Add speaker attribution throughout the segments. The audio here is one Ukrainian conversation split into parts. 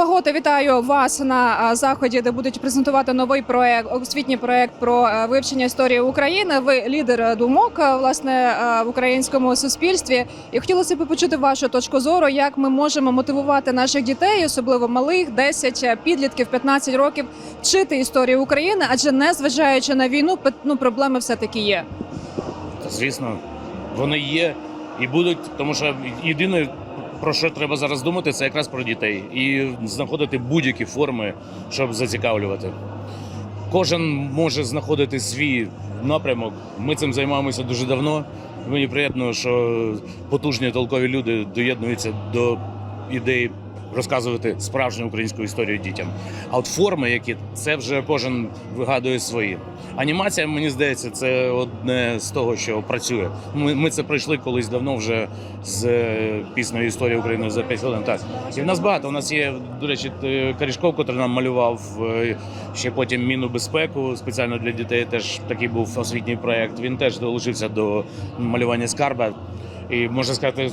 Speaker 1: Фаготе, вітаю вас на заході, де будуть презентувати новий проект, освітній проект про вивчення історії України. Ви лідер думок власне в українському суспільстві. І хотілося б почути вашу точку зору, як ми можемо мотивувати наших дітей, особливо малих, 10 е, підлітків, 15 років, вчити історію України, адже не зважаючи на війну, ну проблеми все таки є.
Speaker 2: Звісно, вони є і будуть, тому що єдине, про що треба зараз думати, це якраз про дітей і знаходити будь-які форми, щоб зацікавлювати. Кожен може знаходити свій напрямок. Ми цим займаємося дуже давно. Мені приємно, що потужні толкові люди доєднуються до ідеї розказувати справжню українську історію дітям. А от форми, які це вже кожен вигадує свої. Анімація, мені здається, це одне з того, що працює. Ми, ми це пройшли колись давно вже з е, піснею історії України за 5 хвилин. Так і в нас багато. У нас є, до речі, Карішков, який нам малював е, ще потім міну безпеку спеціально для дітей. Теж такий був освітній проект. Він теж долучився до малювання скарба. І можна сказати,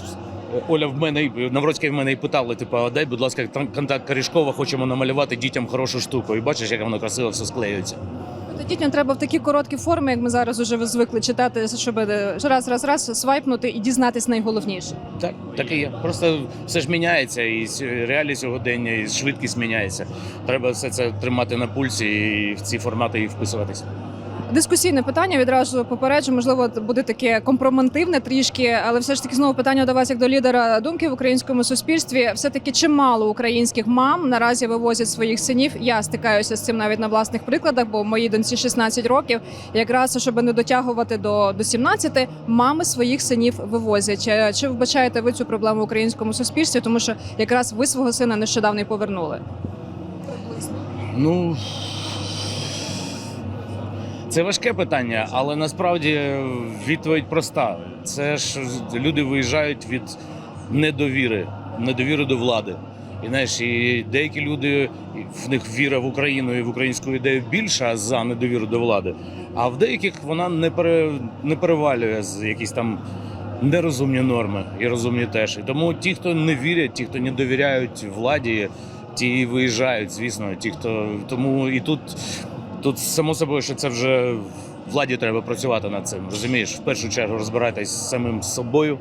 Speaker 2: Оля в мене Навроцька в мене і питали, типу, а дай, будь ласка, контакт Карішкова, хочемо намалювати дітям хорошу штуку. І бачиш, як воно красиво все склеюється.
Speaker 1: Тобто Дітям треба в такі короткі форми, як ми зараз уже звикли читати, щоб е, раз, раз, раз свайпнути і дізнатись найголовніше.
Speaker 2: Так, так і є. Просто все ж міняється, і реалії сьогодення, і швидкість міняється. Треба все це тримати на пульсі і в ці формати і вписуватися.
Speaker 1: Дискусійне питання відразу попереджу, можливо, буде таке компроментивне трішки, але все ж таки знову питання до вас як до лідера думки в українському суспільстві. Все таки чимало українських мам наразі вивозять своїх синів. Я стикаюся з цим навіть на власних прикладах, бо моїй доньці 16 років. Якраз щоб не дотягувати до, до 17, мами своїх синів вивозять. Чи, чи вбачаєте ви цю проблему в українському суспільстві? Тому що якраз ви свого сина нещодавно й повернули.
Speaker 2: Ну це важке питання, але насправді відповідь проста. Це ж люди виїжджають від недовіри, недовіри до влади. І знаєш, і деякі люди в них віра в Україну і в українську ідею більша за недовіру до влади. А в деяких вона не пере, не перевалює з якісь там нерозумні норми і розумні теж. І тому ті, хто не вірять, ті, хто не довіряють владі, ті виїжджають, звісно. Ті, хто тому і тут, тут само собою, що це вже владі треба працювати над цим. Розумієш, в першу чергу розбиратись з самим собою.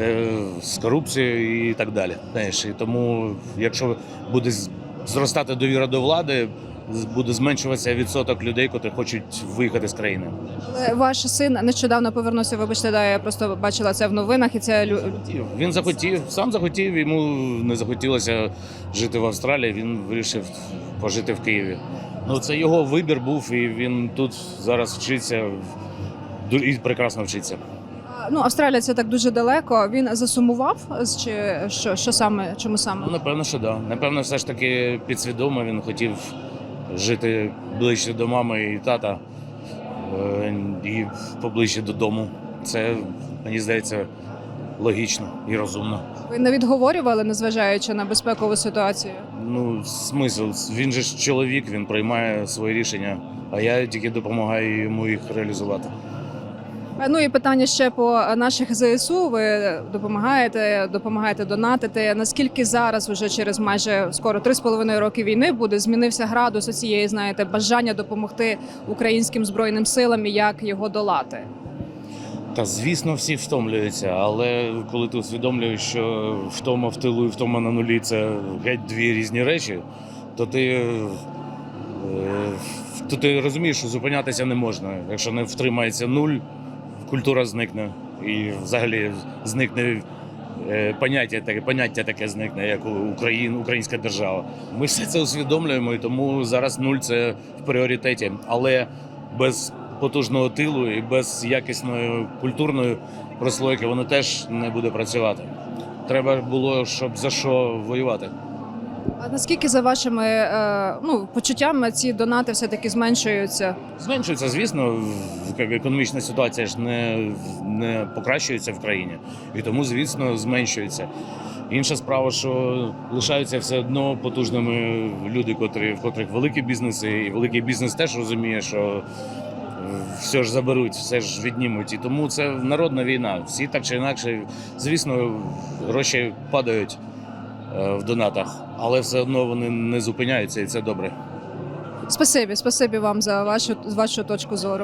Speaker 2: е, З корупцією і так далі. Знаєш, і тому, якщо буде зростати довіра до влади, буде зменшуватися відсоток людей, котрі хочуть виїхати з країни.
Speaker 1: Ваш син нещодавно повернувся. Вибачте, да, я просто бачила це в новинах, і це лю-
Speaker 2: Захотів. Він захотів, сам захотів, йому не захотілося жити в Австралії, він вирішив пожити в Києві. Ну, це його вибір був, і він тут зараз вчиться і прекрасно вчиться.
Speaker 1: Ну, Австралія це так дуже далеко. Він засумував чи що, що саме, чому саме?
Speaker 2: Ну, напевно, що да. Напевно, все ж таки підсвідомо він хотів жити ближче до мами і тата е, і поближче додому. Це, мені здається, логічно і розумно.
Speaker 1: Ви не відговорювали, незважаючи на безпекову ситуацію.
Speaker 2: Ну, смисл. Він же ж чоловік, він приймає свої рішення, а я тільки допомагаю йому їх реалізувати.
Speaker 1: Ну і питання ще по наших ЗСУ. Ви допомагаєте, допомагаєте донатити. Наскільки зараз, вже через майже скоро 3,5 роки війни, буде змінився градус цієї, знаєте, бажання допомогти українським збройним силам і як його долати?
Speaker 2: Та звісно, всі втомлюються, але коли ти усвідомлюєш, що втома в тилу і втома на нулі це геть дві різні речі, то ти, е, то ти розумієш, що зупинятися не можна. Якщо не втримається нуль, культура зникне. І взагалі зникне е, поняття таке, поняття таке зникне, як Україн, українська держава. Ми все це усвідомлюємо, і тому зараз нуль це в пріоритеті. Але без потужного тилу і без якісної культурної прослойки воно теж не буде працювати. Треба було, щоб за що воювати.
Speaker 1: А наскільки за вашими е, ну почуттями ці донати все таки зменшуються?
Speaker 2: Зменшується, звісно, економічна ситуація ж не, не покращується в країні, і тому, звісно, зменшується. Інша справа, що лишаються все одно потужними люди, котрі в котрих великі бізнеси, і великий бізнес теж розуміє, що все ж заберуть, все ж віднімуть. І тому це народна війна. Всі так чи інакше, звісно, гроші падають. е, в донатах, але все одно вони не зупиняються, і це добре.
Speaker 1: Спасибі, спасибі вам за вашу вашу точку зору.